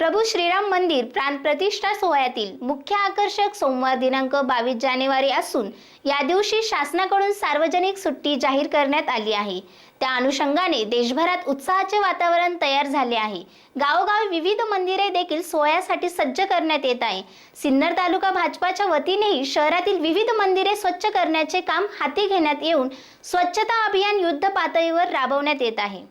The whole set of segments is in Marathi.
प्रभू श्रीराम मंदिर प्राण प्रतिष्ठा सोहळ्यातील मुख्य आकर्षक सोमवार दिनांक बावीस जानेवारी असून या दिवशी शासनाकडून सार्वजनिक सुट्टी जाहीर करण्यात आली आहे. त्या अनुषंगाने देशभरात उत्साहाचे वातावरण तयार झाले आहे. गावोगावी विविध मंदिरे देखील सोहळ्यासाठी सज्ज करण्यात येत आहे. सिन्नर तालुका भाजपाच्या वतीनेही शहरातील विविध मंदिरे स्वच्छ करण्याचे काम हाती घेण्यात येऊन स्वच्छता अभियान युद्ध पातळीवर राबवण्यात येत आहे.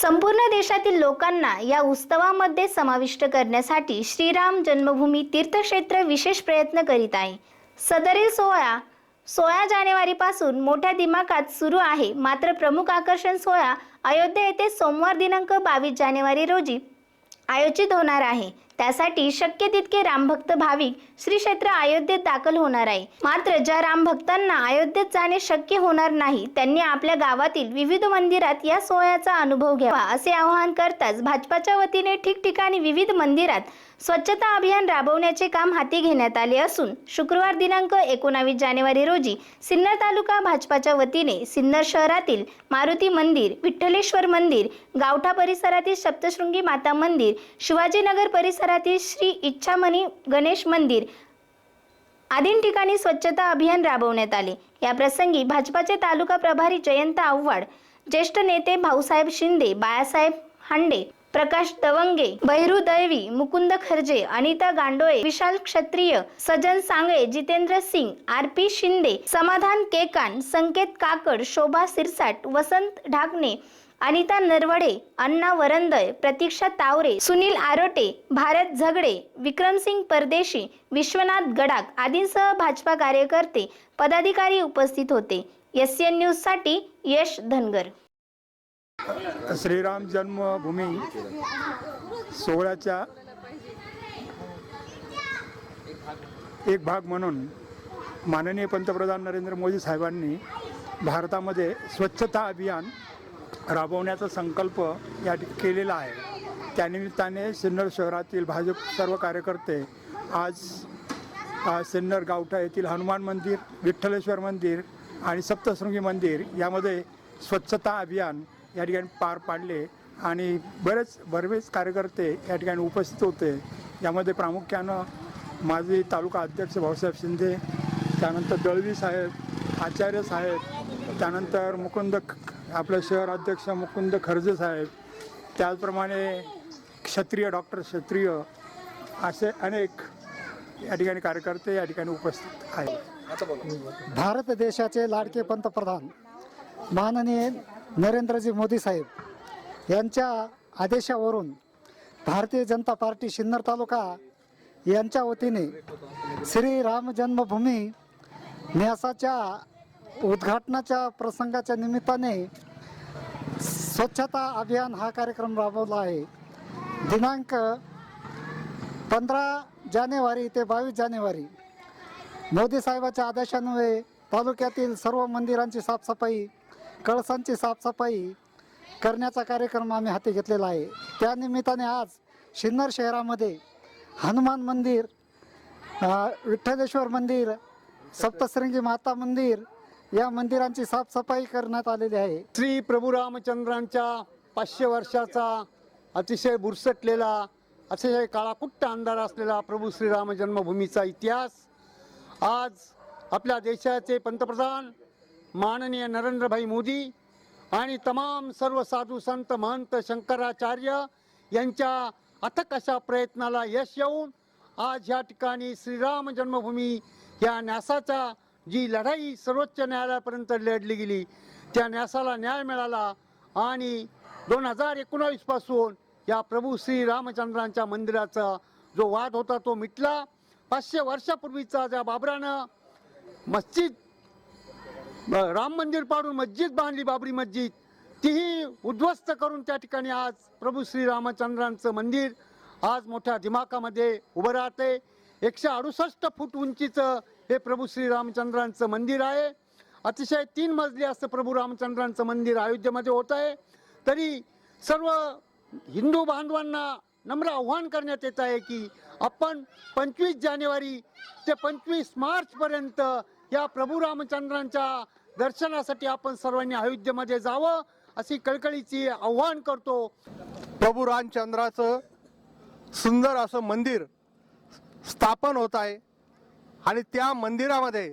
संपूर्ण देशातील लोकांना या उत्सवामध्ये समाविष्ट करण्यासाठी श्रीराम जन्मभूमी तीर्थक्षेत्र विशेष प्रयत्न करीत आहे. सदरील सोहळा सोळा जानेवारीपासून मोठ्या दिमाखात सुरू आहे. मात्र प्रमुख आकर्षण सोहळा अयोध्या येथे सोमवार दिनांक बावीस जानेवारी रोजी आयोजित होणार आहे. त्यासाठी शक्य तितके रामभक्त भाविक श्री क्षेत्र अयोध्येत दाखल होणार आहे. मात्र ज्या रामभक्तांना अयोध्येत जाणे शक्य होणार नाही. त्यांनी आपल्या गावातील विविध मंदिरात या सोहळ्याचा अनुभव घ्यावा असे आवाहन करताच भाजपाच्या वतीने ठिकठिकाणी विविध मंदिरात स्वच्छता अभियान राबवण्याचे काम हाती घेण्यात आले असून शुक्रवार दिनांक एकोणावीस जानेवारी रोजी सिन्नर तालुका भाजपाच्या वतीने सिन्नर शहरातील मारुती मंदिर विठ्ठलेश्वर मंदिर गावठा परिसरातील सप्तशृंगी माता मंदिर शिवाजीनगर परिसरातील श्री इच्छामणी गणेश मंदिर आदी ठिकाणी स्वच्छता अभियान राबवण्यात आले. या प्रसंगी भाजपाचे तालुका प्रभारी जयंत आव्हाड ज्येष्ठ नेते भाऊसाहेब शिंदे बाळासाहेब हांडे प्रकाश दवंगे बहिरू दैवी मुकुंद खर्जे अनिता गांडोळे विशाल क्षत्रिय सजन सांगळे जितेंद्र सिंग आर पी शिंदे समाधान केकान संकेत काकड शोभा सिरसाट वसंत ढाकणे अनिता नरवडे अण्णा वरंदय प्रतीक्षा तावरे सुनील आरोटे भारत झगडे विक्रमसिंग परदेशी विश्वनाथ गडाख आदींसह भाजपा कार्यकर्ते पदाधिकारी उपस्थित होते. एस एन न्यूजसाठी यश धनगर. श्रीराम जन्मभूमी सोहळ्याच्या एक भाग म्हणून माननीय पंतप्रधान नरेंद्र मोदी साहेबांनी भारतामध्ये स्वच्छता अभियान राबवण्याचा संकल्प या केलेला आहे. त्यानिमित्ताने सिन्नर शहरातील भाजप सर्व कार्यकर्ते आज सिन्नर गावठा येथील हनुमान मंदिर विठ्ठलेश्वर मंदिर आणि सप्तशृंगी मंदिर यामध्ये स्वच्छता अभियान या ठिकाणी पार पाडले आणि बरेच बरेच कार्यकर्ते या ठिकाणी उपस्थित होते. यामध्ये प्रामुख्यानं माजी तालुका अध्यक्ष भाऊसाहेब शिंदे त्यानंतर दळवी साहेब आचार्य साहेब त्यानंतर मुकुंद आपलं शहर अध्यक्ष मुकुंद खर्जे साहेब त्याचप्रमाणे क्षत्रिय डॉक्टर क्षत्रिय असे अनेक या ठिकाणी कार्यकर्ते या ठिकाणी उपस्थित आहेत. भारत देशाचे लाडके पंतप्रधान माननीय नरेंद्रजी मोदी साहेब यांच्या आदेशावरून भारतीय जनता पार्टी सिन्नर तालुका यांच्या वतीने श्री राम जन्मभूमी न्यासाच्या उद्घाटनाच्या प्रसंगाच्या निमित्ताने स्वच्छता अभियान हा कार्यक्रम राबवला आहे. दिनांक पंधरा जानेवारी ते बावीस जानेवारी. मोदी साहेबाच्या आदेशान्वये तालुक्यातील सर्व मंदिरांची साफसफाई कळसांची साफसफाई करण्याचा कार्यक्रम आम्ही हाती घेतलेला आहे. त्यानिमित्ताने आज सिन्नर शहरामध्ये हनुमान मंदिर विठ्ठलेश्वर मंदिर सप्तशृंगी माता मंदिर या मंदिरांची साफसफाई करण्यात आलेली आहे. श्री प्रभू रामचंद्रांच्या पाचशे वर्षाचा अतिशय बुरसटलेला अतिशय काळाकुट्ट अंधार असलेला प्रभू श्रीराम जन्मभूमीचा इतिहास आज आपल्या देशाचे पंतप्रधान माननीय नरेंद्रभाई मोदी आणि तमाम सर्व साधू संत महंत शंकराचार्य यांच्या अथक अशा प्रयत्नाला यश येऊन आज या ठिकाणी श्रीराम जन्मभूमी या न्यासाचा जी लढाई सर्वोच्च न्यायालयापर्यंत लढली गेली त्या न्यासाला न्याय मिळाला आणि दोन हजार एकोणावीसपासून या प्रभू श्री रामचंद्रांच्या मंदिराचा जो वाद होता तो मिटला. पाचशे वर्षापूर्वीचा ज्या बाबरानं मस्जिद राम मंदिर पाडून मस्जिद बांधली बाबरी मस्जिद तीही उद्ध्वस्त करून त्या ठिकाणी आज प्रभू श्री रामचंद्रांचं मंदिर आज मोठ्या दिमाखामध्ये उभं राहते एकशे अडुसष्ट फूट उंचीचं हे प्रभू श्री रामचंद्रांचं मंदिर आहे. अतिशय तीन मजली असं प्रभू रामचंद्रांचं मंदिर अयोध्येमध्ये होत आहे. तरी सर्व हिंदू बांधवांना नम्र आव्हान करण्यात येत आहे की आपण पंचवीस जानेवारी ते पंचवीस मार्चपर्यंत या प्रभू रामचंद्रांच्या दर्शनासाठी आपण सर्वांनी अयोध्येमध्ये जावं अशी कळकळीची आव्हान करतो. प्रभू रामचंद्राचं सुंदर असं मंदिर स्थापन होत आहे. आणि त्या मंदिरामध्ये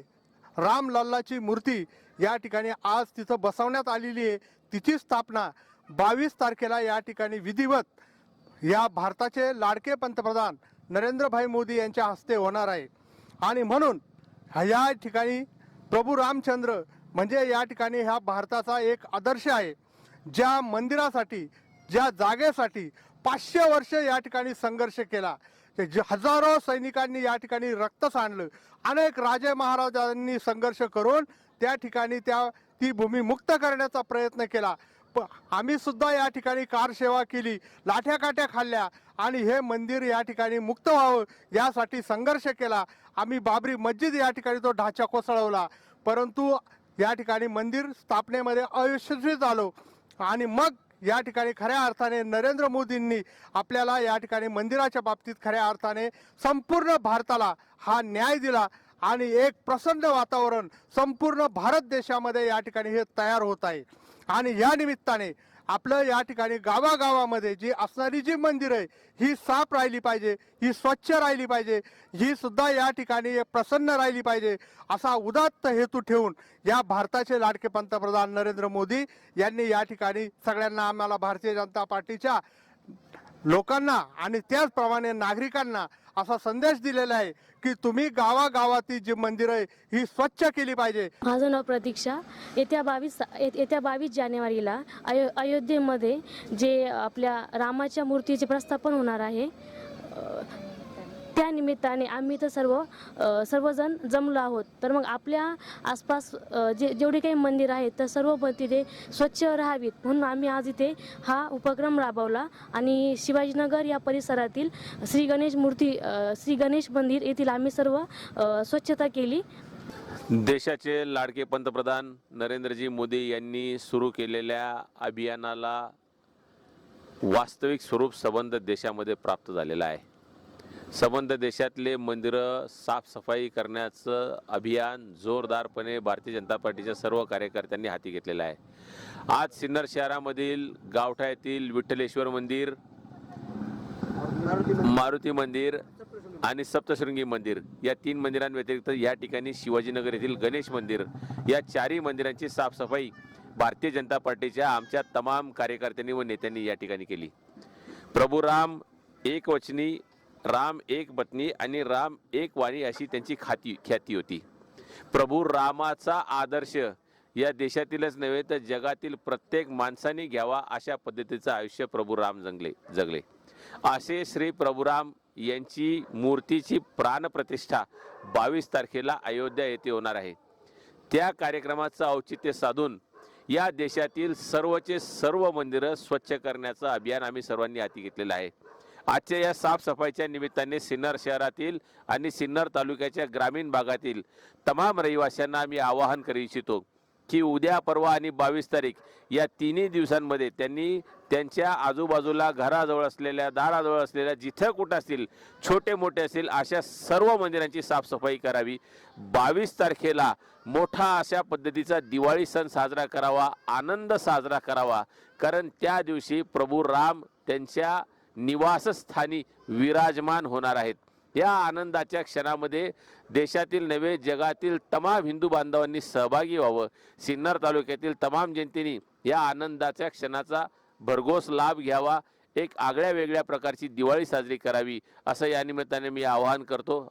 रामलल्लाची मूर्ती या ठिकाणी आज तिथं बसवण्यात आलेली आहे. तिची स्थापना बावीस तारखेला या ठिकाणी विधिवत या भारताचे लाडके पंतप्रधान नरेंद्रभाई मोदी यांच्या हस्ते होणार आहे. आणि म्हणून या ठिकाणी प्रभू रामचंद्र म्हणजे या ठिकाणी ह्या भारताचा एक आदर्श आहे. ज्या मंदिरासाठी ज्या जागेसाठी पाचशे वर्ष या ठिकाणी संघर्ष केला. ते जे हजारो सैनिकांनी या ठिकाणी रक्त सांडलं अनेक राजे महाराजांनी संघर्ष करून त्या ठिकाणी त्या ती भूमी मुक्त करण्याचा प्रयत्न केला. प आम्ही सुद्धा या ठिकाणी कारसेवा केली लाठ्या काठ्या खाल्ल्या आणि हे मंदिर या ठिकाणी मुक्त व्हावं यासाठी संघर्ष केला. आम्ही बाबरी मस्जिद या ठिकाणी तो ढाचा कोसळवला. परंतु या ठिकाणी मंदिर स्थापनेमध्ये अयशस्वी झालो आणि मग या ठिकाणी खऱ्या अर्थाने नरेंद्र मोदींनी आपल्याला या ठिकाणी मंदिराच्या बाबतीत खऱ्या अर्थाने संपूर्ण भारताला हा न्याय दिला आणि एक प्रसन्न वातावरण संपूर्ण भारत देशामध्ये या ठिकाणी हे तयार होत आहे. आणि या निमित्ताने आपलं या ठिकाणी गावागावामध्ये जी असणारी जी मंदिरं आहे ही साफ राहिली पाहिजे ही स्वच्छ राहिली पाहिजे ही सुद्धा या ठिकाणी प्रसन्न राहिली पाहिजे असा उदात्त हेतू ठेवून या भारताचे लाडके पंतप्रधान नरेंद्र मोदी यांनी या ठिकाणी सगळ्यांना आम्हाला भारतीय जनता पार्टीच्या लोकांना आणि त्याचप्रमाणे नागरिकांना असा संदेश दिलेला आहे की तुम्ही गावागावातील जी मंदिरं आहे ही स्वच्छ केली पाहिजे. माझं नाव प्रतीक्षा. येत्या बावीस येत्या बावीस जानेवारीला अयो अयोध्येमध्ये जे आपल्या रामाच्या मूर्तीचे प्रस्थापन होणार आहे त्या निमित्ताने आम्ही तर सर्व सर्वजण जमलो आहोत. तर मग आपल्या आसपास जे जेवढे काही मंदिर आहेत तर सर्व पण तिथे स्वच्छ राहावीत. म्हणून आम्ही आज इथे हा उपक्रम राबवला आणि शिवाजीनगर या परिसरातील श्री गणेश मूर्ती श्री गणेश मंदिर येथील आम्ही सर्व स्वच्छता केली. देशाचे लाडके पंतप्रधान नरेंद्रजी मोदी यांनी सुरू केलेल्या अभियानाला वास्तविक स्वरूप संबंध देशामध्ये प्राप्त झालेला आहे. संबंध देशातले मंदिरं साफसफाई करण्याचं अभियान जोरदारपणे भारतीय जनता पार्टीच्या सर्व कार्यकर्त्यांनी हाती घेतलेलं आहे. आज सिन्नर शहरामधील गावठा येथील विठ्ठलेश्वर मंदिर मारुती मंदिर आणि सप्तशृंगी मंदिर या तीन मंदिरांव्यतिरिक्त या ठिकाणी शिवाजीनगर येथील गणेश मंदिर या चारही मंदिरांची साफसफाई भारतीय जनता पार्टीच्या आमच्या तमाम कार्यकर्त्यांनी व नेत्यांनी या ठिकाणी केली. प्रभू राम एकवचनी राम एक पत्नी आणि राम एक वाणी अशी त्यांची खाती ख्याती होती. प्रभू रामाचा आदर्श या देशातीलच नव्हे तर जगातील प्रत्येक माणसाने घ्यावा अशा पद्धतीचं आयुष्य प्रभू राम जगले जगले. असे श्री प्रभुराम यांची मूर्तीची प्राणप्रतिष्ठा बावीस तारखेला अयोध्या येथे होणार आहे. त्या कार्यक्रमाचं औचित्य साधून या देशातील सर्वचे सर्व मंदिरं स्वच्छ करण्याचं अभियान आम्ही सर्वांनी हाती घेतलेलं आहे. आजच्या या साफसफाईच्या निमित्ताने सिन्नर शहरातील आणि सिन्नर तालुक्याच्या ग्रामीण भागातील तमाम रहिवाशांना आम्ही आवाहन करू इच्छितो की उद्या परवा आणि बावीस तारीख या तिन्ही दिवसांमध्ये त्यांनी त्यांच्या आजूबाजूला घराजवळ असलेल्या दाराजवळ असलेल्या जिथं कुठं असतील छोटे मोठे असतील अशा सर्व मंदिरांची साफसफाई करावी. बावीस तारखेला मोठा अशा पद्धतीचा दिवाळी सण साजरा करावा आनंद साजरा करावा. कारण त्या दिवशी प्रभू राम त्यांच्या निवासस्थानी विराजमान होणार आहेत. या आनंदाच्या क्षणामध्ये देशातील नव्हे जगातील तमाम हिंदू बांधवांनी सहभागी व्हावं. सिन्नर तालुक्यातील तमाम जनतेने या आनंदाच्या क्षणाचा भरघोस लाभ घ्यावा. एक आगळ्या वेगळ्या प्रकारची दिवाळी साजरी करावी असं या निमित्ताने मी आवाहन करतो.